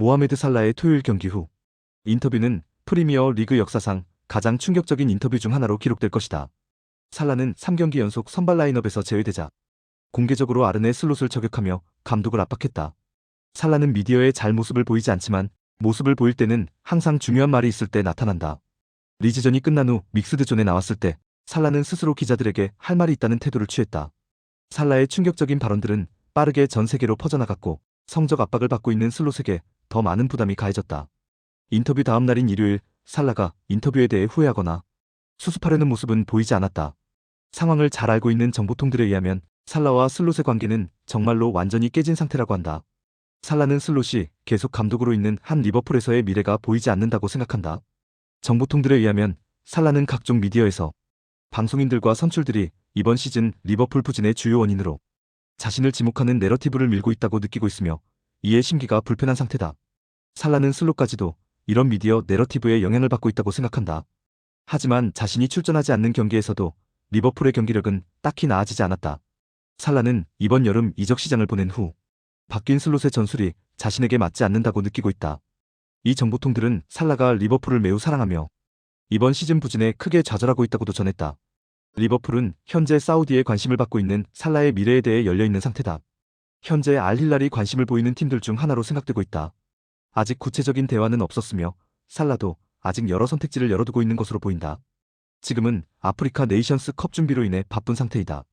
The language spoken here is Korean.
모하메드 살라의 토요일 경기 후 인터뷰는 프리미어 리그 역사상 가장 충격적인 인터뷰 중 하나로 기록될 것이다. 살라는 3경기 연속 선발 라인업에서 제외되자 공개적으로 아르네 슬롯을 저격하며 감독을 압박했다. 살라는 미디어에 잘 모습을 보이지 않지만 모습을 보일 때는 항상 중요한 말이 있을 때 나타난다. 리즈전이 끝난 후 믹스드존에 나왔을 때 살라는 스스로 기자들에게 할 말이 있다는 태도를 취했다. 살라의 충격적인 발언들은 빠르게 전 세계로 퍼져나갔고 성적 압박을 받고 있는 슬롯에게 더 많은 부담이 가해졌다. 인터뷰 다음 날인 일요일 살라가 인터뷰에 대해 후회하거나 수습하려는 모습은 보이지 않았다. 상황을 잘 알고 있는 정보통들에 의하면 살라와 슬롯의 관계는 정말로 완전히 깨진 상태라고 한다. 살라는 슬롯이 계속 감독으로 있는 한 리버풀에서의 미래가 보이지 않는다고 생각한다. 정보통들에 의하면 살라는 각종 미디어에서 방송인들과 선출들이 이번 시즌 리버풀 부진의 주요 원인으로 자신을 지목하는 내러티브를 밀고 있다고 느끼고 있으며 이에 심기가 불편한 상태다. 살라는 슬롯까지도 이런 미디어 내러티브에 영향을 받고 있다고 생각한다. 하지만 자신이 출전하지 않는 경기에서도 리버풀의 경기력은 딱히 나아지지 않았다. 살라는 이번 여름 이적 시장을 보낸 후 바뀐 슬롯의 전술이 자신에게 맞지 않는다고 느끼고 있다. 이 정보통들은 살라가 리버풀을 매우 사랑하며 이번 시즌 부진에 크게 좌절하고 있다고도 전했다. 리버풀은 현재 사우디에 관심을 받고 있는 살라의 미래에 대해 열려있는 상태다. 현재 알힐랄이 관심을 보이는 팀들 중 하나로 생각되고 있다. 아직 구체적인 대화는 없었으며 살라도 아직 여러 선택지를 열어두고 있는 것으로 보인다. 지금은 아프리카 네이션스 컵 준비로 인해 바쁜 상태이다.